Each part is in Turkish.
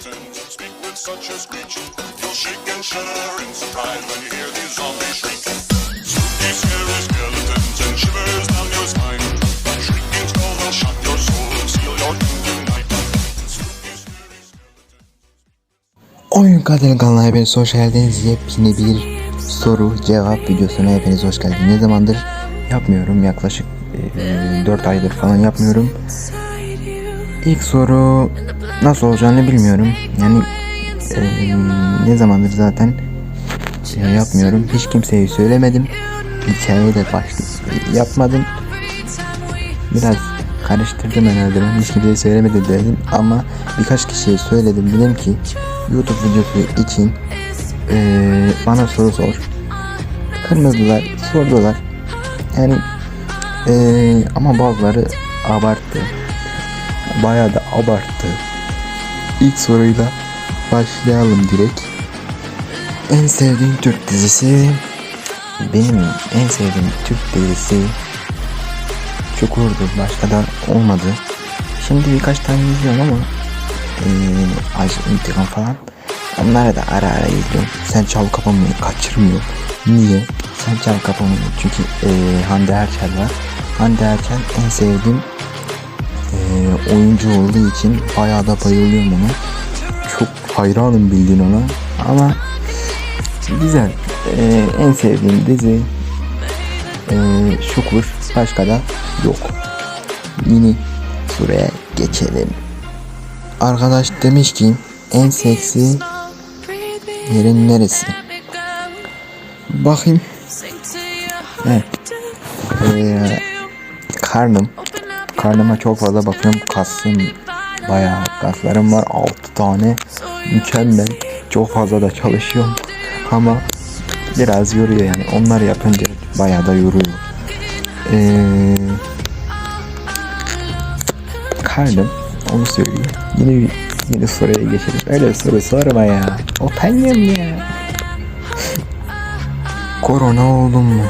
skeletons speak with such a screech. You'll shake and shudder in surprise when you hear these zombies shriek. Spooky, scary skeletons and shivers down your spine. Shrieking skull will shock your soul and seal your doom tonight. Oyun Kaderin kanalına hepiniz hoş geldiniz. Yepyeni bir soru cevap videosuna hepiniz hoş geldiniz. Ne zamandır yapmıyorum yaklaşık 4 aydır falan yapmıyorum. İlk soru nasıl olacağını bilmiyorum. Yani e, ne zamandır zaten şey yapmıyorum. Hiç kimseye söylemedim. Hikayeye de baş yapmadım. Biraz karıştırdım herhalde ben hiç kimseye söylemedim dedim ama birkaç kişiye söyledim dedim ki YouTube videosu için eee, bana soru sor. Kırmızılar sordular. Yani eee, ama bazıları abarttı. Bayağı da abarttı. İlk soruyla başlayalım direkt. En sevdiğin Türk dizisi benim en sevdiğim Türk dizisi Çukur'du. Başka da olmadı. Şimdi birkaç tane izliyorum ama eee Aşk İntikam falan. Onlara da ara ara izliyorum. Sen Çal Kapamayı kaçırmıyor. Niye? Sen Çal Kapamayı. Çünkü eee Hande Erçel var. Hande Erçel en sevdiğim eee, oyuncu olduğu için bayağı da bayılıyorum ona. Çok hayranım bildiğin ona. Ama güzel. Eee, en sevdiğim dizi eee Şukur. Başka da yok. Yeni sureye geçelim. Arkadaş demiş ki en seksi yerin neresi? Bakayım. Evet. Ee, karnım. Karnıma çok fazla bakıyorum. Kasım bayağı kaslarım var. 6 tane. Mükemmel. Çok fazla da çalışıyorum. Ama biraz yoruyor yani. Onlar yapınca bayağı da yoruyor. Ee, karnım onu. Yine bir yeni soruya geçelim. Öyle soru sorma ya. Utanıyorum ya. Korona oldum mu?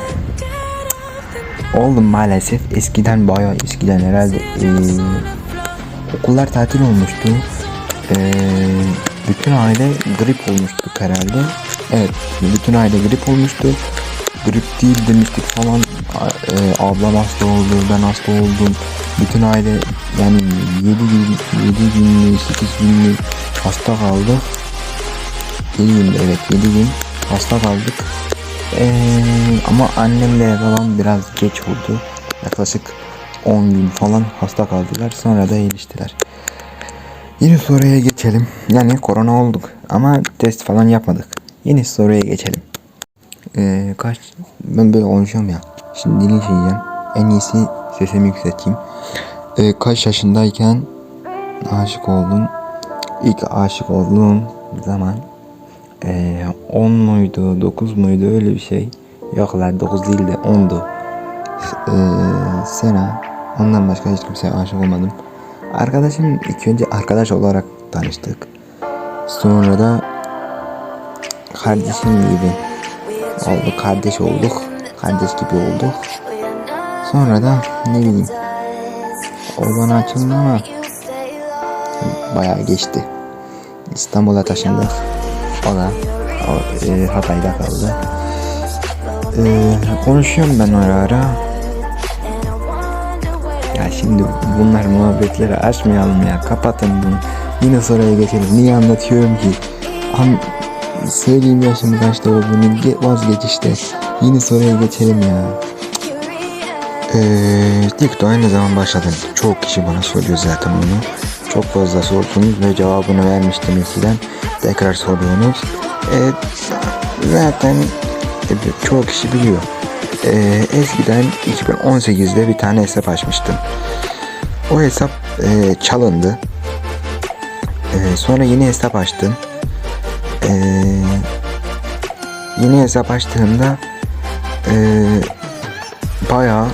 Oldum maalesef. Eskiden bayağı eskiden herhalde eee, okullar tatil olmuştu. Eee, bütün aile grip olmuştuk herhalde. Evet, bütün aile grip olmuştu. Grip değil demiştik falan. Eee, ablam hasta oldu, ben hasta oldum. Bütün aile yani 7 gün, 7 günlük, 8 günlük hasta kaldı. 7 gün evet 7 gün hasta kaldık. Ee, ama annemle babam biraz geç oldu. Yaklaşık 10 gün falan hasta kaldılar. Sonra da iyileştiler. Yeni soruya geçelim. Yani korona olduk ama test falan yapmadık. Yeni soruya geçelim. Ee, kaç ben böyle konuşuyorum ya. Şimdi dinleyeceğim. En iyisi sesimi yükselteyim. Ee, kaç yaşındayken aşık oldun? İlk aşık olduğum zaman ee, 10 muydu 9 muydu öyle bir şey. Yok lan 9 değil de 10'du. Ee, Sena ondan başka hiç kimseye aşık olmadım. Arkadaşım ilk önce arkadaş olarak tanıştık. Sonra da kardeşim gibi oldu. Kardeş olduk. Kardeş gibi olduk. Sonra da ne bileyim o bana açıldı ama bayağı geçti. İstanbul'a taşındık. O da o, e, Hatay'da kaldı. E, konuşuyorum ben ara ara. Ya şimdi bunlar muhabbetleri açmayalım ya. Kapatın bunu. Yine soruya geçelim. Niye anlatıyorum ki? An söyleyeyim yaşım kaçta olduğunu ge- vazgeç işte. Yine soruya geçelim ya. Eee TikTok'a ne zaman başladın? Çok kişi bana soruyor zaten bunu. Çok fazla sordunuz ve cevabını vermiştim eskiden. Tekrar soruyorsunuz. Eee, zaten e, çoğu kişi biliyor. Eee, eskiden 2018'de bir tane hesap açmıştım. O hesap eee, çalındı. Eee, sonra yeni hesap açtım. Eee, yeni hesap açtığımda eee bayağı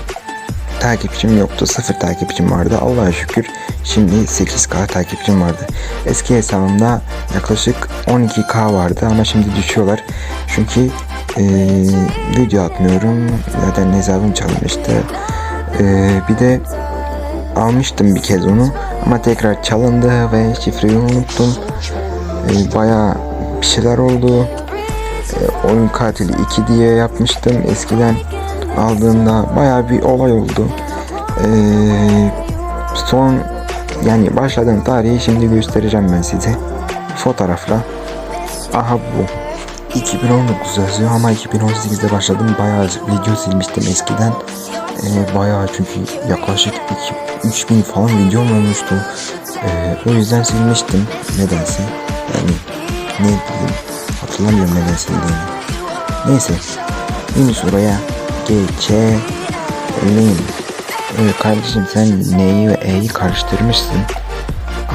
takipçim yoktu. Sıfır takipçim vardı. Allah'a şükür şimdi 8K takipçim vardı. Eski hesabımda yaklaşık 12K vardı ama şimdi düşüyorlar. Çünkü eee, video atmıyorum. Zaten hesabım çalınmıştı. Eee, bir de almıştım bir kez onu ama tekrar çalındı ve şifreyi unuttum. e, bayağı bir şeyler oldu. E, oyun katili 2 diye yapmıştım eskiden aldığımda bayağı bir olay oldu. E, son yani başladığım tarihi şimdi göstereceğim ben size fotoğrafla. Aha bu. 2019 yazıyor ama 2018'de başladım. Bayağı video silmiştim eskiden. Ee, bayağı çünkü yaklaşık 2 3000 falan videom olmuştu. Ee, o yüzden silmiştim nedense. Yani ne bileyim hatırlamıyorum neden sildiğimi. Neyse. Yeni soruya geçelim. Evet kardeşim sen neyi ve e'yi karıştırmışsın.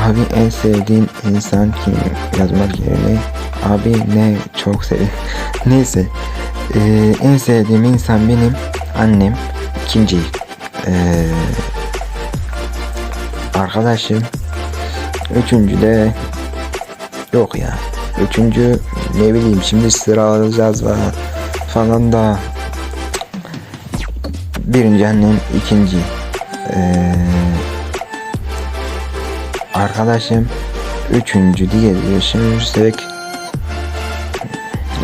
Abi en sevdiğin insan kim yazmak yerine abi ne çok sev neyse Ee, en sevdiğim insan benim annem ikinci ee, arkadaşım üçüncü de yok ya üçüncü ne bileyim şimdi sıralayacağız falan da birinci annem ikinci ee, arkadaşım. Üçüncü diye düşünürsek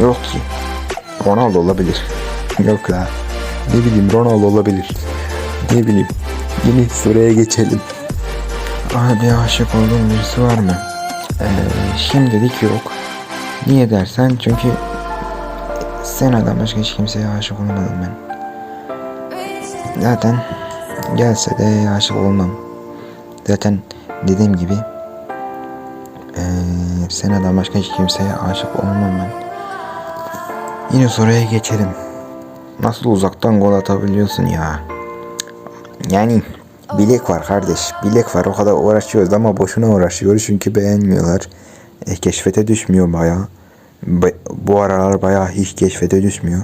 yok ki. Ronaldo olabilir. Yok la. Ne bileyim Ronaldo olabilir. Ne bileyim. Yeni soruya geçelim. Abi aşık olduğun birisi var mı? Ee, şimdilik yok. Niye dersen çünkü seneden başka hiç kimseye aşık olmadım ben zaten gelse de aşık olmam zaten dediğim gibi eee seneden başka hiç kimseye aşık olmam ben. Yine soruya geçelim. Nasıl uzaktan gol atabiliyorsun ya? Yani bilek var kardeş. Bilek var o kadar uğraşıyoruz ama boşuna uğraşıyoruz çünkü beğenmiyorlar. E, keşfete düşmüyor baya. bu aralar baya hiç keşfete düşmüyor.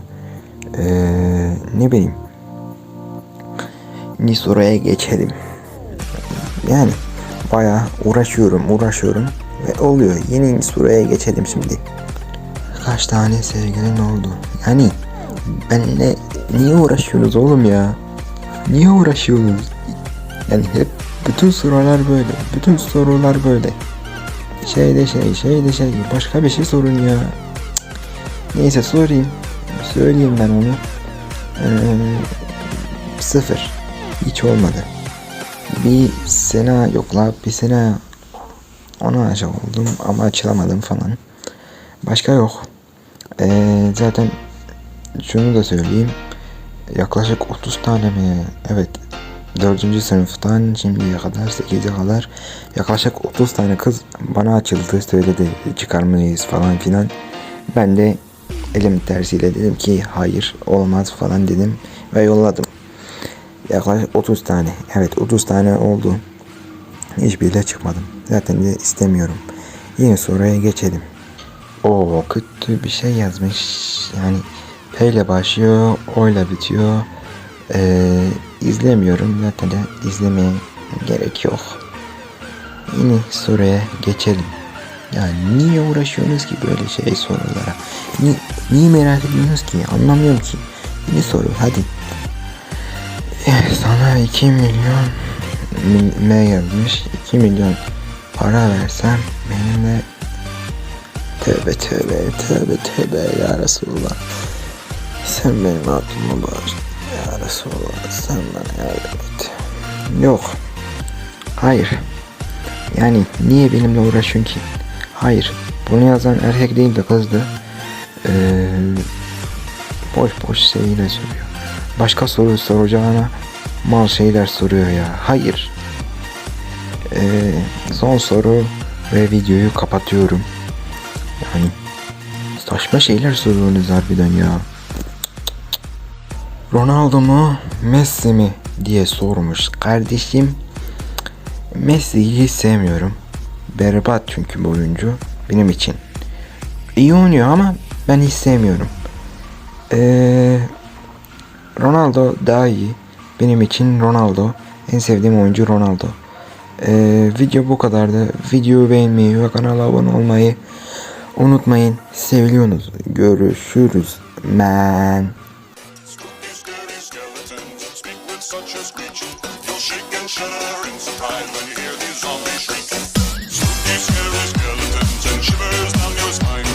Eee ne bileyim. Yeni soruya geçelim. Yani bayağı uğraşıyorum uğraşıyorum ve oluyor. Yeni soruya geçelim şimdi. Kaç tane sevgilin oldu? Yani benle niye uğraşıyorsunuz oğlum ya? Niye uğraşıyorsunuz? Yani hep bütün sorular böyle. Bütün sorular böyle. Şey de şey, şey de şey. Başka bir şey sorun ya. Neyse sorayım. Söyleyeyim ben onu. Ee, sıfır. Hiç olmadı bir sene yok la bir sene ona aşık oldum ama açılamadım falan. Başka yok. Ee, zaten şunu da söyleyeyim. Yaklaşık 30 tane mi? Evet. 4. sınıftan şimdiye kadar 8'e kadar yaklaşık 30 tane kız bana açıldı söyledi çıkarmalıyız falan filan. Ben de elim tersiyle dedim ki hayır olmaz falan dedim ve yolladım. Yaklaşık 30 tane. Evet 30 tane oldu. Hiçbiriyle çıkmadım. Zaten de istemiyorum. Yine soruya geçelim. O kötü bir şey yazmış. Yani P ile başlıyor, O ile bitiyor. Ee, izlemiyorum. Zaten de izlemeye gerek yok. Yine soruya geçelim. Yani niye uğraşıyorsunuz ki böyle şey sorulara? Ni niye merak ediyorsunuz ki? Anlamıyorum ki. Yine soru hadi. Sana 2 milyon M yazmış. 2 milyon para versem benimle tövbe tövbe tövbe tövbe ya Resulullah. Sen benim aklımı bağır. Ya Resulullah sen bana yardım et. Yok. Hayır. Yani niye benimle uğraşıyorsun ki? Hayır. Bunu yazan erkek değil de kızdı. Ee, boş boş şeyle soruyor. Başka soru soracağına mal şeyler soruyor ya. Hayır. Ee, son soru ve videoyu kapatıyorum. Yani saçma şeyler soruyorsunuz harbiden ya. Ronaldo mu Messi mi diye sormuş kardeşim. Messi'yi hiç sevmiyorum. Berbat çünkü bu oyuncu benim için. İyi oynuyor ama ben hiç sevmiyorum. Eee Ronaldo daha iyi. Benim için Ronaldo. En sevdiğim oyuncu Ronaldo. Ee, video bu kadardı. Videoyu beğenmeyi ve kanala abone olmayı unutmayın. Seviyorsunuz. Görüşürüz. Man. shivers down your spine.